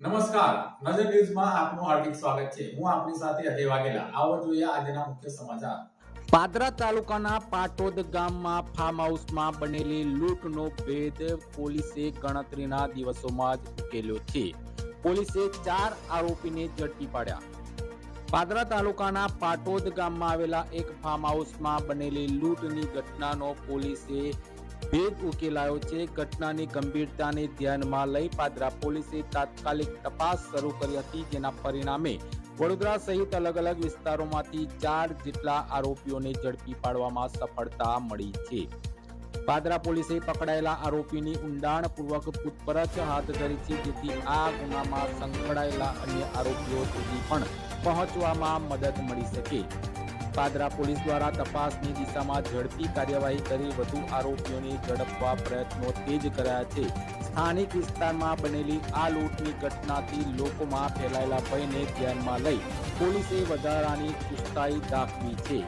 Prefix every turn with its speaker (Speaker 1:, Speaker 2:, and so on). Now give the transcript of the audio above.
Speaker 1: નમસ્કાર. નજર ન્યૂઝમાં આપનું હાર્દિક સ્વાગત છે. હું આપની સાથે અજય વાઘેલા. આવો જોઈએ આજના મુખ્ય સમાચાર.
Speaker 2: પાદરા તાલુકાના પાટોદ ગામમાં ફાર્મ હાઉસમાં બનેલી લૂંટનો ભેદ પોલીસે ગણતરીના દિવસોમાં જ ઉકેલ્યો છે. પોલીસે ચાર આરોપીને ઝડપી પાડ્યા. પાદરા તાલુકાના પાટોદ ગામમાં આવેલા એક ફાર્મ હાઉસમાં બનેલી લૂંટની ઘટનાનો પોલીસે ભેદ ઉકેલાયો છે. ઘટનાની ગંભીરતાને ધ્યાનમાં લઈ પાદરા પોલીસે તાત્કાલિક તપાસ શરૂ કરી હતી, જેના પરિણામે વડોદરા સહિત અલગ અલગ વિસ્તારોમાંથી ચાર જેટલા આરોપીઓને ઝડપી પાડવામાં સફળતા મળી છે. પાદરા પોલીસે પકડાયેલા આરોપીની ઊંડાણપૂર્વક પૂછપરછ હાથ ધરી છે, જેથી આ ગુનામાં સંકળાયેલા અન્ય આરોપીઓ સુધી પણ પહોંચવામાં મદદ મળી શકે. પાદરા પોલીસ દ્વારા તપાસની દિશામાં ઝડપી કાર્યવાહી કરી વધુ આરોપીઓને ઝડપવા પ્રયત્નો તેજ કરાયા છે. સ્થાનિક વિસ્તારમાં બનેલી આ લૂંટની ઘટનાથી લોકોમાં ફેલાયેલા ભયને ધ્યાનમાં લઈ પોલીસે વધારાની ચુસ્તાઈ દાખવી છે.